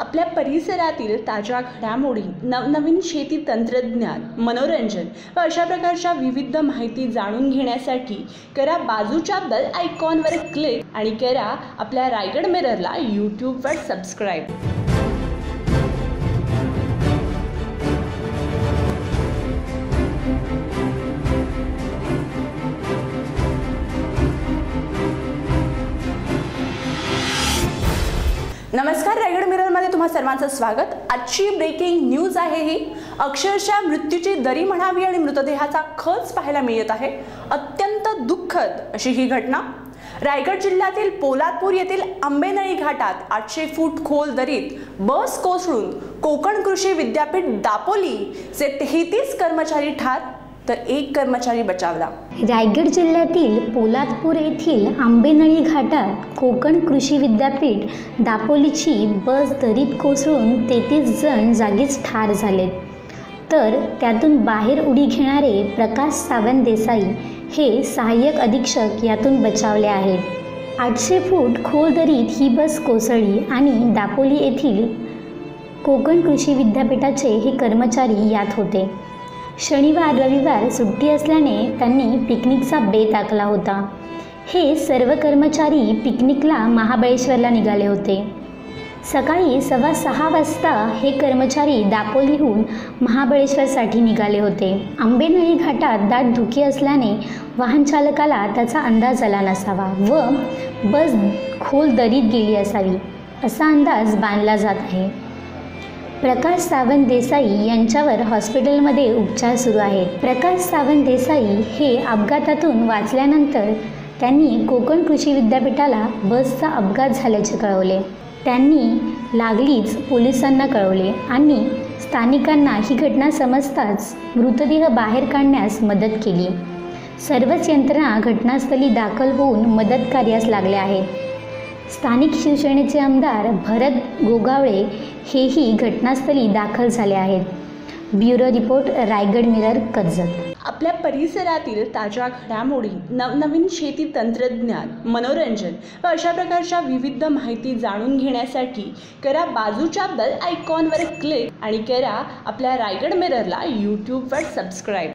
आपल्या परिसरातील ताज्या घडामोडी नवनवीन शेती तंत्रज्ञान मनोरंजन व अशा प्रकारच्या विविध माहिती जाणून घेण्यासाठी करा बाजूच्या बेल आयकॉनवर क्लिक आणि करा आपल्या रायगड मिररला यूट्यूबवर सबस्क्राईब नमस्कार रायगड मिररमध्ये तुम्हा सर्वांचं स्वागत. आजची ब्रेकिंग न्यूज आहे ही. अक्षरशः मृत्यूची दरी म्हणावी आणि मृतदेहाचा खच पाहायला मिळत आहे. अत्यंत दुःखद अशी ही घटना. रायगड जिल्ह्यातील पोलादपूर येथील आंबेनळी घाटात आठशे फूट खोल दरीत बस कोसळून कोकण कृषी विद्यापीठ दापोलीचे तेहतीस कर्मचारी ठार तर एक कर्मचारी बचावला. रायगड जिल्ह्यातील पोलादपूर येथील आंबेनळी घाटात कोकण कृषी विद्यापीठ दापोलीची बस दरीत कोसळून तेहतीस जण जागीच ठार झालेत तर त्यातून बाहेर उडी घेणारे प्रकाश सावंत देसाई हे सहाय्यक अधीक्षक यातून बचावले आहेत. आठशे फूट खोल दरीत ही बस कोसळली आणि दापोली येथील कोकण कृषी विद्यापीठाचे हे कर्मचारी यात होते. शनिवार रविवार सुट्टी असल्याने त्यांनी पिकनिकचा बेत आखला होता. हे सर्व कर्मचारी पिकनिकला महाबळेश्वरला निघाले होते. सकाळी सव्वा सहा वाजता हे कर्मचारी दापोलीहून महाबळेश्वरसाठी निघाले होते. आंबेनळी घाटात दाट धुके असल्याने वाहनचालकाला त्याचा अंदाज आला नसावा व बस खोल दरीत गेली असावी असा अंदाज बांधला जात आहे. प्रकाश सावंत देसाई यांच्यावर हॉस्पिटलमध्ये उपचार सुरू आहेत. प्रकाश सावंत देसाई हे अपघातातून वाचल्यानंतर त्यांनी कोकण कृषी विद्यापीठाला बसचा अपघात झाल्याचे कळवले. त्यांनी लागलीच पोलिसांना कळवले आणि स्थानिकांना ही घटना समजताच मृतदेह बाहेर काढण्यास मदत केली. सर्वच यंत्रणा घटनास्थळी दाखल होऊन मदत कार्यास लागल्या आहेत. स्थानिक शिवसेनेचे आमदार भरत गोगावळे हेही घटनास्थळी दाखल झाले आहेत. Bureau report Raigad mirror Karjat आपल्या परिसरातील ताज्या घडामोडी नवनवीन शेती तंत्रज्ञान मनोरंजन व अशा प्रकारच्या विविध माहिती जाणून घेण्यासाठी करा बाजूच्या बेल आयकॉनवर क्लिक आणि करा आपल्या रायगड मिररला यूट्यूबवर सबस्क्राईब